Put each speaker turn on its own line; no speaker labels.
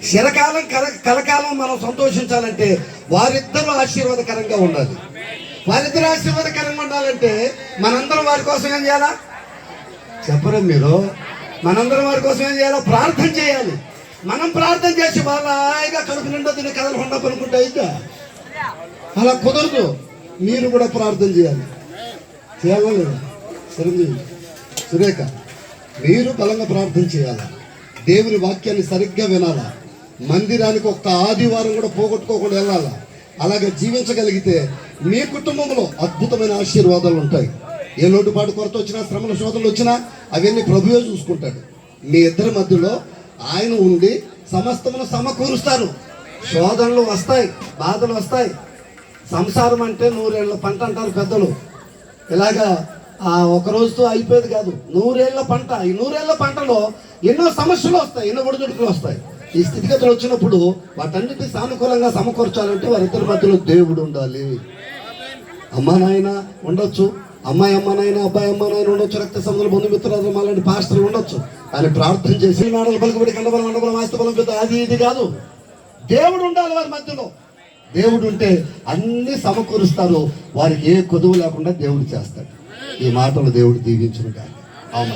చిరకాలం కల కలకాలం మనం సంతోషించాలంటే వారిద్దరూ ఆశీర్వాదకరంగా ఉండాలి. వారిద్దరు ఆశీర్వాదకరంగా ఉండాలంటే మనందరం వారి కోసం ఏం చేయాలా? చెప్పరు మీరు? మనందరం వారి కోసం ఏం చేయాలో? ప్రార్థన చేయాలి. మనం ప్రార్థన చేసి వాళ్ళ హాయిగా కడుపు నిండా తిని కథలు పనుకుంటే అయితే అలా కుదరదు. మీరు కూడా ప్రార్థన చేయాలి. చేయాలి చిరంజీవి సురేఖ మీరు బలంగా ప్రార్థన చేయాలా? దేవుని వాక్యాన్ని సరిగ్గా వినాలా? మందిరానికి ఒక్క ఆదివారం కూడా పోగొట్టుకోకుండా వెళ్ళాలా? అలాగే జీవించగలిగితే మీ కుటుంబంలో అద్భుతమైన ఆశీర్వాదాలు ఉంటాయి. ఏ లోటుపాటు కొరత వచ్చినా శ్రమల శోధనలు వచ్చినా అవన్నీ ప్రభువే చూసుకుంటాడు. మీ ఇద్దరి మధ్యలో ఆయన ఉండి సమస్తమును సమకూరుస్తారు. శోధనలు వస్తాయి బాధలు వస్తాయి. సంసారం అంటే నూరేళ్ళ పంట అంటారు పెద్దలు. ఇలాగా ఆ ఒక రోజుతో అయిపోయేది కాదు. నూరేళ్ళ పంట. ఈ నూరేళ్ళ పంటలో ఎన్నో సమస్యలు వస్తాయి ఎన్నో ఒడిదుడుకులు వస్తాయి. ఈ స్థితిగతులు వచ్చినప్పుడు వాటన్నిటి సానుకూలంగా సమకూర్చాలంటే వారిద్దరి మధ్యలో దేవుడు ఉండాలి. అమ్మా నాయన ఉండొచ్చు. అమ్మాయి అమ్మ నాయన అబ్బాయి అమ్మ నాయన ఉండొచ్చు. రక్త సంబంధులు బంధుమిత్రులు అలాంటి పాస్టర్లు ఉండొచ్చు. కానీ ప్రార్థన చేసి నాడలు పలుకుబడి కండబలం అండబలం ఆస్తబలం పెద్ద అది ఇది కాదు. దేవుడు ఉండాలి వారి మధ్యలో. దేవుడు ఉంటే అన్ని సమకూరుస్తారు. వారికి ఏ కొదువు లేకుండా దేవుడు చేస్తాడు. ఈ మాటలు దేవుడు దీవించును అవునా